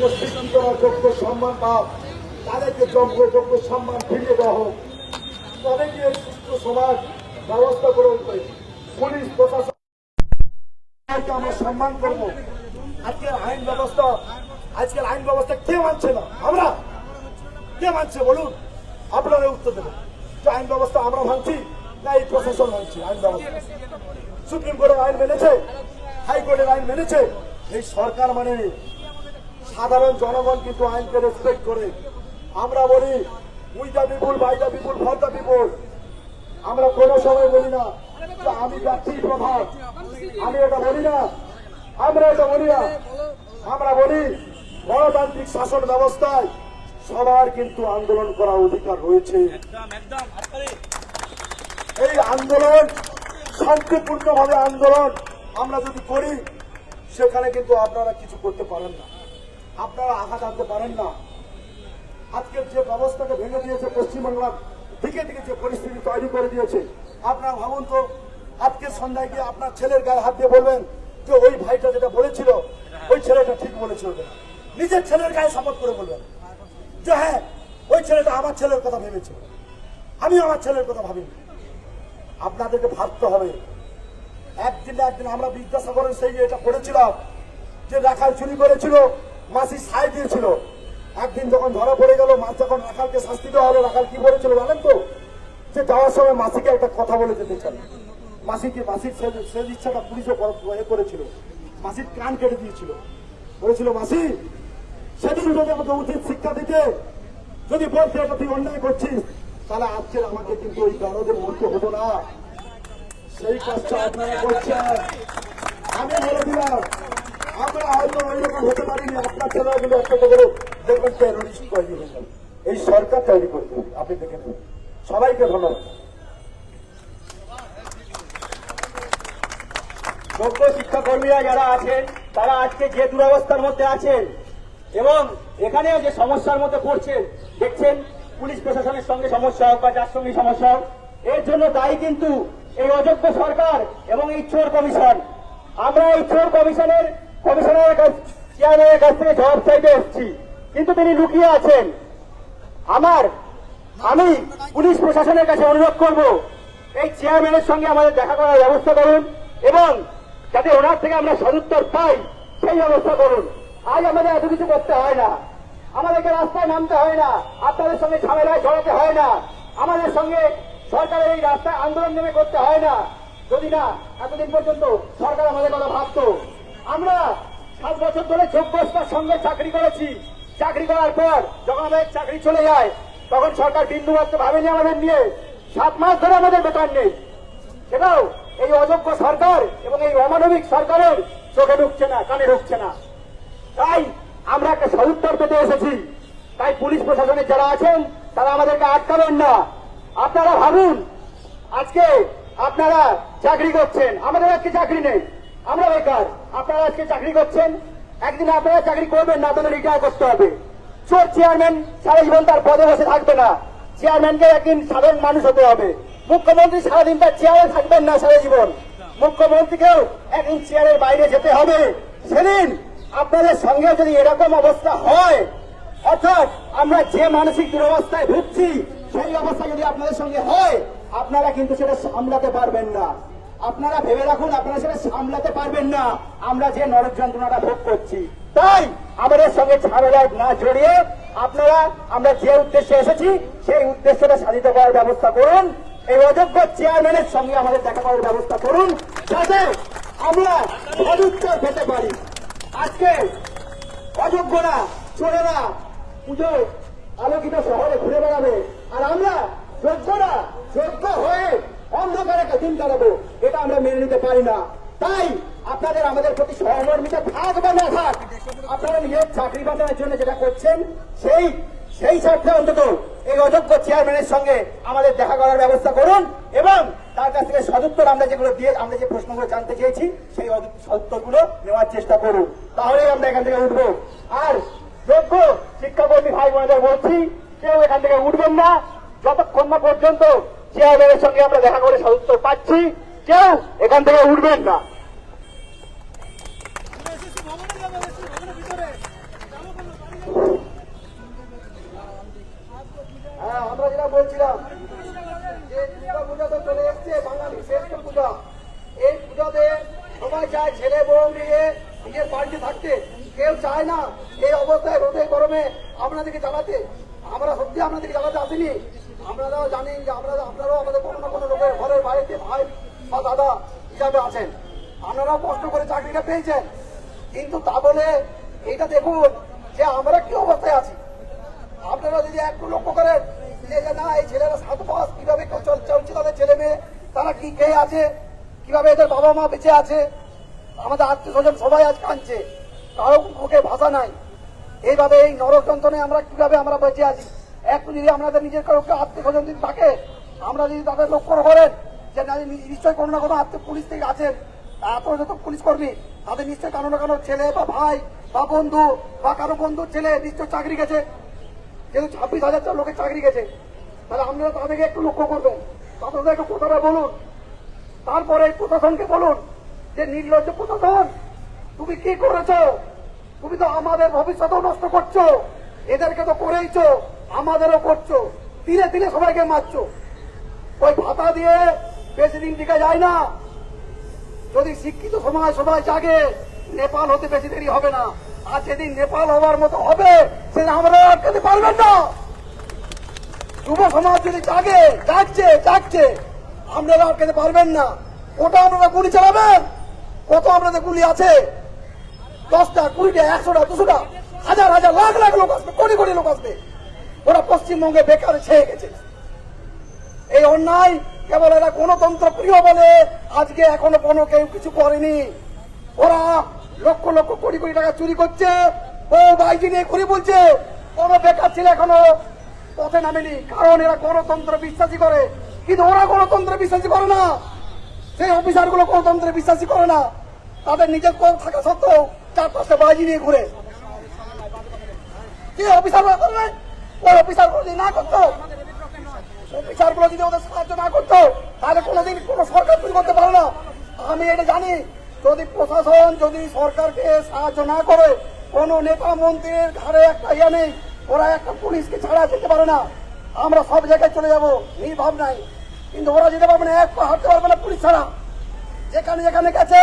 যোগ্য সম্মান পাও তাদেরকে যোগ্য সম্মান ফিরিয়ে দেওয়া হোক। গিয়ে সুস্থ সমাজ ব্যবস্থা করে। উঠবে পুলিশ, প্রশাসন আমরা সম্মান করব। আজকের আইন ব্যবস্থা, আজকের আইন ব্যবস্থা কে মানছে না? আমরা। কে মানছে বলুন? আপনারা উত্তর দেবেন। যে আইন ব্যবস্থা আমরা মানছি না এই প্রশাসন মানছি আইন ব্যবস্থা? সুপ্রিম কোর্টের আইন মেনেছে, হাইকোর্টের আইন মেনেছে। এই সরকার মানে সাধারণ জনগণ কিন্তু আইনকে রেসপেক্ট করে। আমরা বলি we the people by the people for the people আমরা কোনো সময় বলি না আমি ব্যক্তি প্রভাব আমি এটা বলি না। আমরা এটা বলি না। আমরা বলি, গণতান্ত্রিক শাসন ব্যবস্থায় সবার কিন্তু আন্দোলন করার অধিকার রয়েছে। এই আন্দোলন, শান্তিপূর্ণভাবে আন্দোলন আমরা যদি করি, সেখানে কিন্তু আপনারা কিছু করতে পারেন না। আপনারা আঘাত আনতে পারেন না। আজকের যে ব্যবস্থাকে ভেঙে দিয়েছে পশ্চিমবাংলার দিকে দিকে যে পরিস্থিতি তৈরি করে দিয়েছে, আপনারা ভাবুন তো, আজকে সন্ধ্যায় গিয়ে আপনার ছেলের গায়ে হাত দিয়ে বলবেন যে ওই ভাইটা যেটা বলেছিল, ওই ছেলেটা ঠিক বলেছিল। নিজের ছেলের গায়ে শপথ করে বলবেন যে হ্যাঁ ওই ছেলেটা আমার ছেলের কথা ভেবেছিল আমি আমার ছেলের কথা ভাবিনি। আপনাদেরকে ভাবতে হবে। একদিন একদিন আমরা বিদ্যাসাগরের সেই এটা পড়েছিলাম যে রাখাল চুরি করেছিল মাসি সাই দিয়েছিল। একদিন যখন ধরা পড়ে গেল, মাস যখন রাখালকে শাস্তি দেওয়া হলো রাখাল কি বলেছিল জানেন তো? যে যাওয়ার সময় মাসিকে একটা কথা বলে যেতে চান। মাসিকে মাসির সে- ইচ্ছাটা পুলিশও এ করেছিল। মাসির কান কেটে দিয়েছিল। বলেছিল, মাসি, সেদিন যদি আমাকে উচিত শিক্ষা দিতে, যদি বলতে এটা তুই অন্যায় করছিস, তাহলে আজকের আমাকে কিন্তু ওই দরদের মধ্যে হতো না। সেই কাজটা আপনারা করছেন। আমি বলে দিলাম আমরা হয়তো ওই হতে পারিনি, আপনার ছেলেগুলো একটা করে দেখবেন টেরোরিস্ট তৈরি হয়ে এই সরকার তৈরি করতে আপনি দেখে নেবেন সবাইকে ধন্যবাদ। যোগ্য শিক্ষাকর্মীরা যারা আছেন তারা আজকে যে দুরবস্থার মধ্যে আছেন এবং এখানেও যে সমস্যার মধ্যে পড়ছেন, দেখছেন পুলিশ প্রশাসনের সঙ্গে সমস্যা হোক বা যার সঙ্গে সমস্যা হোক, এর জন্য দায়ী কিন্তু এই অযোগ্য সরকার এবং এই চোর কমিশন। আমরা এই চোর কমিশনের কমিশনারের কাছ চেয়ারম্যানের কাছ থেকে জবাব চাইতে এসেছি। কিন্তু তিনি লুকিয়ে আছেন। আমার আমি পুলিশ প্রশাসনের কাছে অনুরোধ করব, এই চেয়ারম্যানের সঙ্গে আমাদের দেখা করার ব্যবস্থা করুন এবং যাতে ওনার থেকে আমরা সদুত্তর পাই, সেই ব্যবস্থা করুন। আজ আমাদের এত কিছু করতে হয় না। আমাদেরকে রাস্তায় নামতে হয় না। আপনাদের সঙ্গে ঝামেলায় জড়াতে হয় না। আমাদের সঙ্গে সরকারের এই রাস্তায় আন্দোলন নেমে করতে হয় না। যদি না, এতদিন পর্যন্ত সরকার আমাদের কথা ভাবতো আমরা সাত বছর ধরে যোগ্যতার সঙ্গে চাকরি করেছি। চাকরি করার পর যখন আমাদের চাকরি চলে যায়, তখন সরকার বিন্দু মাত্র ভাবেনি আমাদের নিয়ে। সাত মাস ধরে আমাদের বেতন নেই। সেটাও এই অযোগ্য সরকার এবং এই অমানবিক সরকারের চোখে ঢুকছে না, কানে ঢুকছে না। তাই আমরা একটা সদুত্তর পেতে এসেছি। তাই পুলিশ প্রশাসনের যারা আছেন, তারা আমাদেরকে আটকাবেন না। আপনারা ভাবুন, আজকে আপনারা চাকরি করছেন। আমাদের আজকে চাকরি নেই। আমরা বেকার। আপনারা আজকে চাকরি করছেন, একদিন আপনারা চাকরি করবেন না, আপনাদের রিটায়ার করতে হবে। চোর চেয়ারম্যান সারা জীবন তার পদে বসে থাকবে না। চেয়ারম্যানকে একদিন সাধারণ মানুষ হতে হবে। মুখ্যমন্ত্রী সারাদিন তার চেয়ারে থাকবেন না সারা জীবন। মুখ্যমন্ত্রীকেও একদিন চেয়ারের বাইরে যেতে হবে। সেদিন আপনাদের সঙ্গে যদি এরকম অবস্থা হয়, অর্থাৎ আমরা যে মানসিক দুরবস্থায় ভুগছি, সেই অবস্থা যদি আপনাদের সঙ্গে হয়, আপনারা কিন্তু সেটা সামলাতে পারবেন না। আপনারা ভেবে রাখুন, আপনারা সেটা সামলাতে পারবেন না। আমরা যে নরক যন্ত্রণাটা ভোগ করছি। তাই আমাদের সঙ্গে ঝামেলায় না জড়িয়ে আপনারা, আমরা যে উদ্দেশ্যে এসেছি, সেই উদ্দেশ্যটা সাধিত করার ব্যবস্থা করুন। এই অযোগ্য চেয়ারম্যানের সঙ্গে আমাদের দেখা করার ব্যবস্থা করুন, যাতে আমরা সদুত্তর পেতে পারি। আজকে অযোগ্য না অযোগ্যরা, চোরেরা পুজো আলোকিত শহরে ঘুরে বেড়াবে। আর আমরা যোগ্যরা, যোগ্য হয়ে অন্ধকারে দিন কাটাবো, এটা আমরা মেনে নিতে পারি না। তাই আপনাদের আমাদের প্রতি সহমর্মিতা থাক বা না থাক আপনারা নিজের চাকরি বাঁচানোর জন্য যেটা করছেন, সেই সেই স্বার্থে অন্তত এই অযোগ্য চেয়ারম্যানের সঙ্গে আমাদের দেখা করার ব্যবস্থা করুন এবং তার কাছ থেকে সদুত্তর আমরা যেগুলো দিয়ে, আমরা যে প্রশ্নগুলো জানতে চেয়েছি, সেই সদুত্তরগুলো নেওয়ার চেষ্টা করুন। তাহলেই আমরা এখান থেকে উঠবো। আর যোগ্য শিক্ষাকর্মী ভাই বোনেদের বলছি, কেউ এখান থেকে উঠবেন না। যতক্ষণ না পর্যন্ত চেয়ারম্যানের সঙ্গে আমরা দেখা করে সদুত্তর পাচ্ছি। কেউ এখান থেকে উঠবেন না। হ্যাঁ, আমরা এই সবাই চায় ছেলে নিজের থাকতে। কেউ চায় না এই অবস্থায় রোদে গরমে আপনাদেরকে চালাতে আমরা সত্যি আপনাদেরকে জানাতে আসিনি। আপনারাও জানেন যে আমরা আপনারাও আমাদের কোনো না কোনো লোকের ঘরের বাড়িতে ভাই বা দাদা হিসাবে আছেন। আপনারাও কষ্ট করে চাকরিটা পেয়েছেন। কিন্তু তা বলে এইটা দেখুন যে আমরা কি অবস্থায় আছি। আপনারা যদি একটু লক্ষ্য করেন যে না, এই ছেলেরা সাত পাস কীভাবে চল- চলছে তাদের ছেলে মেয়ে? তারা কি খেয়ে আছে? কীভাবে এদের বাবা মা বেঁচে আছে? আমাদের আত্মীয় স্বজন সবাই আজ কাঁদছে। কারও মুখে ভাষা নাই। এইভাবে এই নরক যন্ত্রণে আমরা কীভাবে আমরা বেঁচে আছি? একটু যদি আমাদের নিজের কারও আত্মীয় স্বজন যদি থাকে, আমরা যদি তাদের লক্ষ্য করেন যে না, নিশ্চয়ই কোনো না কোনো আত্মীয় পুলিশ থেকে আছেন এত যত পুলিশ কর্মী, তাদের নিশ্চয়ই কারও না কারও ছেলে বা ভাই বা বন্ধু বা কারও বন্ধুর ছেলে নিশ্চয় চাকরি গেছে। যেহেতু ছাব্বিশ হাজার লোকের চাকরি গেছে, তাহলে আপনারা তাদেরকে একটু লক্ষ্য করবেন। তাদের একটু কথাটা বলুন। তারপরে প্রশাসনকে বলুন যে, নির্লজ্জ প্রশাসন, তুমি কি করেছ? তুমি তো আমাদের ভবিষ্যৎও নষ্ট করছ। এদেরকে তো করেইছো। আমাদেরও করছ। তিলে তিলে সবাইকে মারছো। ওই ভাতা দিয়ে বেশি দিন টিকা যায় না। যদি শিক্ষিত সমাজ সবাই জাগে, নেপাল হতে বেশি দেরি হবে না। আর যেদিন নেপাল হওয়ার মতো হবে, সেদিন আমরা আটকাতে পারবেন না। যুব সমাজ যদি জাগে, জাগছে জাগছে, আপনারা আটকাতে পারবেন না। ওটা আপনারা গুলি চালাবেন? কত আপনাদের গুলি আছে? দশটা, কুড়িটা, একশোটা, দুশোটা, হাজার হাজার, লাখ লাখ লোক আসবে, কোটি কোটি লোক আসবে। ওরা পশ্চিমবঙ্গে বেকার ছেয়ে গেছে। এই অন্যায় কেবল এরা গণতন্ত্র প্রিয় বলে আজকে এখনও কোনো কেউ কিছু করেনি। ওরা লক্ষ লক্ষ কোটি কোটি টাকা চুরি করছে। ও বাইজি নিয়ে ঘুরে বলছে, কোনো বেকার ছেলে এখনও পথে নামেনি, কারণ এরা গণতন্ত্র বিশ্বাসী করে। কিন্তু ওরা গণতন্ত্র বিশ্বাসী করে না। সেই অফিসারগুলো গণতন্ত্রে বিশ্বাসী করে না। তাদের নিজের পদ থাকা সত্ত্বেও চার পাঁচটা নিয়ে ঘুরে। কি অফিসার করে ওই অফিসার যদি না করতো? অফিসারগুলো যদি ওদের সাহায্য না করতো, তাহলে কোনোদিন কোনো সরকার তৈরি করতে পারে না। আমি এটা জানি। যদি প্রশাসন, যদি সরকারকে সাহায্য না করে, কোনো নেতা মন্ত্রীর ঘাড়ে একটা ইয়ে নেই, ওরা একটা পুলিশকে ছাড়া যেতে পারে না। আমরা সব জায়গায় চলে যাব, নির্ভাব নাই। কিন্তু ওরা যেতে পারবে না, এক পা হাঁটতে পারবে না পুলিশ ছাড়া। যেখানে যেখানে গেছে,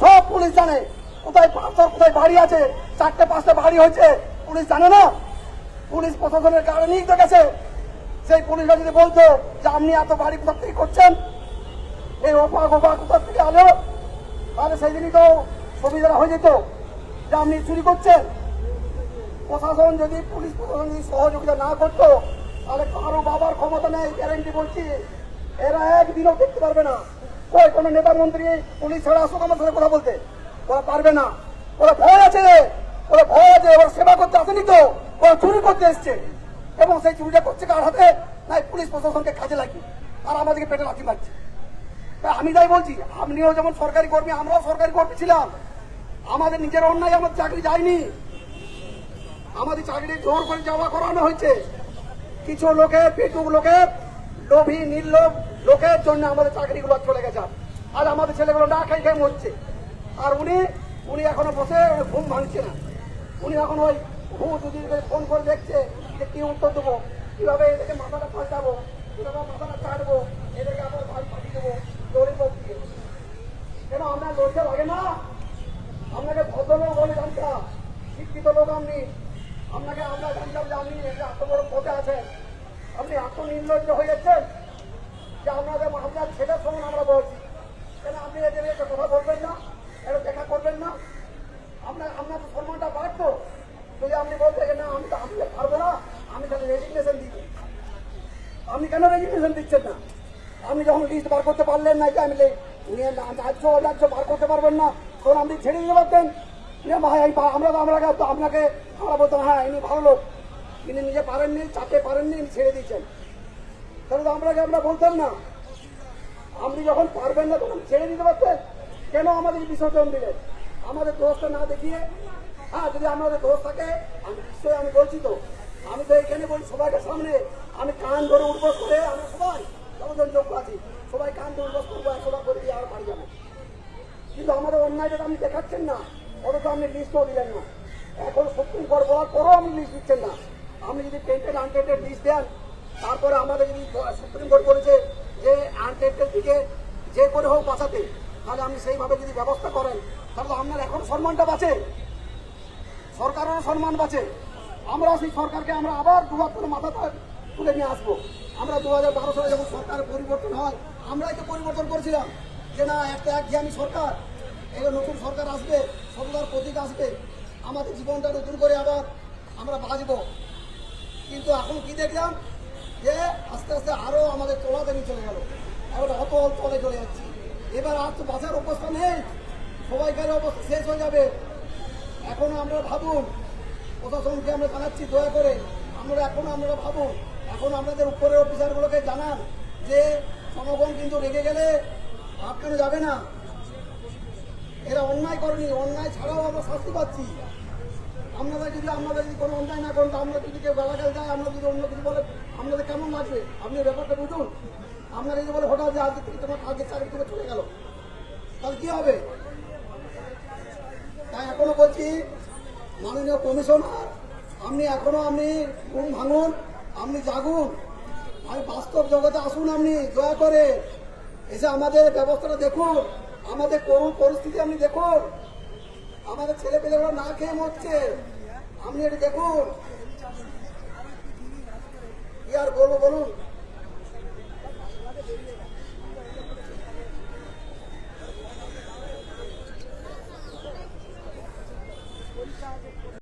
সব পুলিশ জানে। কোথায় পাথর, কোথায় বাড়ি আছে? চারটে, পাঁচটা বাড়ি হয়েছে, পুলিশ জানে না? পুলিশ প্রশাসনের কারণেই তো গেছে সেই পুলিশরা যদি বলতো যে আপনি এত বাড়ি কোথা করছেন, এই ওপা গোপা কোথা থেকে আলো? তাহলে সেই দিনই তো সুবিধাটা হয়ে যেত যে আপনি চুরি করছেন। প্রশাসন যদি, পুলিশ প্রশাসন যদি সহযোগিতা না করতো, তাহলে কারও বাবার ক্ষমতা নেই গ্যারেন্টি বলছি। এরা একদিনও দেখতে পারবে না। ওই কোনো নেতা মন্ত্রী পুলিশ ছাড়া আসুক আমার সাথে কথা বলতে? ওরা পারবে না। ওরা ভয় আছে, ওরা ভয় আছে, ওরা সেবা করতে আসেনি তো। ওরা চুরি করতে এসছে। এবং সেই চুরিটা করছে কার হাতে? নাই, পুলিশ প্রশাসনকে কাজে লাগিয়ে। আর আমাদেরকে পেটে লাঠি মারছে। আমি তাই বলছি, আপনিও যেমন সরকারি কর্মী, আমরাও সরকারি কর্মী ছিলাম। আমাদের নিজের অন্যায় আমার চাকরি যায়নি। আমাদের চাকরি জোর করে যাওয়া করানো হয়েছে। কিছু লোকের পেটুক লোকের লোভী, নির্লোভ লোকের জন্য আমাদের চাকরিগুলো চলে গেছে। আর আমাদের ছেলেগুলো না খাই খেয়ে মরছে। আর উনি উনি এখনও বসে, ঘুম ভাঙছে না। উনি এখন ওই ঘুম দুদিন করে ফোন করে দেখছে যে কি উত্তর দেবো, কীভাবে এদেরকে মাথাটা পাল্টাবো কীভাবে মাথাটা কাটবো, এদেরকে আবার বাড়ি পাঠিয়ে দেবো দৌড়ে দিয়ে কেন আমরা লড়তে লাগে না? আপনাকে ভদ্রলোক বলে জানতাম, শিক্ষিত লোক আপনি। আপনাকে আমরা জানতাম যে এত বড় পদে আছেন। আপনি এত নির্লজ্জ হয়ে যাচ্ছেন যে আপনাদের আপনার ছেলের সমান আমরা বলছি। কেন আপনি এদের একটা কথা বলবেন না? এটা দেখা করবেন না? আপনার আপনার সম্মানটা বাড়তো? আপনি বলতেন যে না, আমি তো আমি পারব না। আমি তাহলে রেজিগনেশন দিই আপনি কেন রেজিগনেশন দিচ্ছেন না? আপনি যখন লিস্ট বার করতে পারলেন না যে আমি রাজ্য রাজ্য বার করতে পারবেন না, তখন আপনি ছেড়ে দিতে পারতেন। আমরা তো আমরা তো আপনাকে আমরা বলতাম হ্যাঁ ইনি ভালো লোক। তিনি নিজে পারেননি চাপে পারেননি, ইনি ছেড়ে দিয়েছেন। তাহলে তো আমরা আমরা বলতাম না। আপনি যখন পারবেন না, তখন ছেড়ে দিতে পারতেন। কেন আমাদের বিসর্জন দিলেন? আমাদের দোষটা না দেখিয়ে হ্যাঁ যদি আমাদের দোষ থাকে, আমি নিশ্চয়ই আমি বলছি তো আমি তো এখানে বলি, সবাইকে সামনে। আমি কান ধরে উঠবস করে আমরা সবাই, যতজন যোগ্য আছি, সবাই কান ধরে উঠবস করব একশোবার করে দিয়ে আর বাড়ি যাব। কিন্তু আমাদের অন্যায়টা আপনি দেখাচ্ছেন না, অথচ আপনি লিস্টও দিলেন না। এখন সুপ্রিম কোর্ট বলার পরও আপনি লিস্ট দিচ্ছেন না। আপনি যদি টেন্টেড আনটেন্টেড লিস্ট দেন, তারপরে আমাদের যদি সুপ্রিম কোর্ট বলেছে যে আনটেন্টেড দিকে যে করে হোক বাঁচাতে, তাহলে আপনি সেইভাবে যদি ব্যবস্থা করেন, তাহলে আপনার এখন সম্মানটা বাঁচে। সরকারেরও সম্মান বাঁচে। আমরা সেই সরকারকে আমরা আবার দুবার করে মাথা তুলে নিয়ে আসব। আমরা দু হাজার বারো সালে যখন সরকারের পরিবর্তন হয়, আমরাই তো পরিবর্তন করেছিলাম যে না, একটা একঘেয়ামি সরকার এবার নতুন সরকার আসবে সরকার প্রতীক আসবে। আমাদের জীবনটা নতুন করে আবার আমরা বাঁচবো। কিন্তু এখন কি দেখলাম যে আস্তে আস্তে আরও আমাদের তোলা দেবী চলে গেল। এখন অত তলে চলে যাচ্ছি। এবার আর তো বাঁচার অবস্থা নেই। সবাইকার অবস্থা শেষ হয়ে যাবে। এখনও আমরা ভাবুন, প্রশাসনকে আমরা জানাচ্ছি দয়া করে, আমরা এখনও আমরা ভাবুন, এখন আপনাদের উপরের অফিসারগুলোকে জানান যে জনগণ কিন্তু রেগে গেলে আটকানো যাবে না। এরা অন্যায় করেনি, অন্যায় ছাড়াও আমরা শাস্তি পাচ্ছি। আপনারা যদি আপনারা যদি কোনো অন্যায় না করেন, তো আমরা যদি কেউ যায় আমরা যদি অন্য কিছু বলে আপনাদের কেমন লাগবে আপনি ব্যাপারটা বুঝুন আপনারা যদি বলে হঠাৎ যে আজকে থেকে তোমার কালকে চাকরি থেকে চলে গেল তাহলে কি হবে তাই এখনও বলছি মাননীয় কমিশনার আপনি এখনও আপনি ঘুম ভাঙুন, আপনি জাগুন। আমি বাস্তব জগতে আসুন আপনি, দয়া করে। এসে আমাদের ব্যবস্থাটা দেখুন, আমাদের করুন পরিস্থিতি আপনি দেখুন। আমাদের ছেলে পেলেগুলো না খেয়ে মরছে, আপনি এটা দেখুন। কি আর বলব বলুন?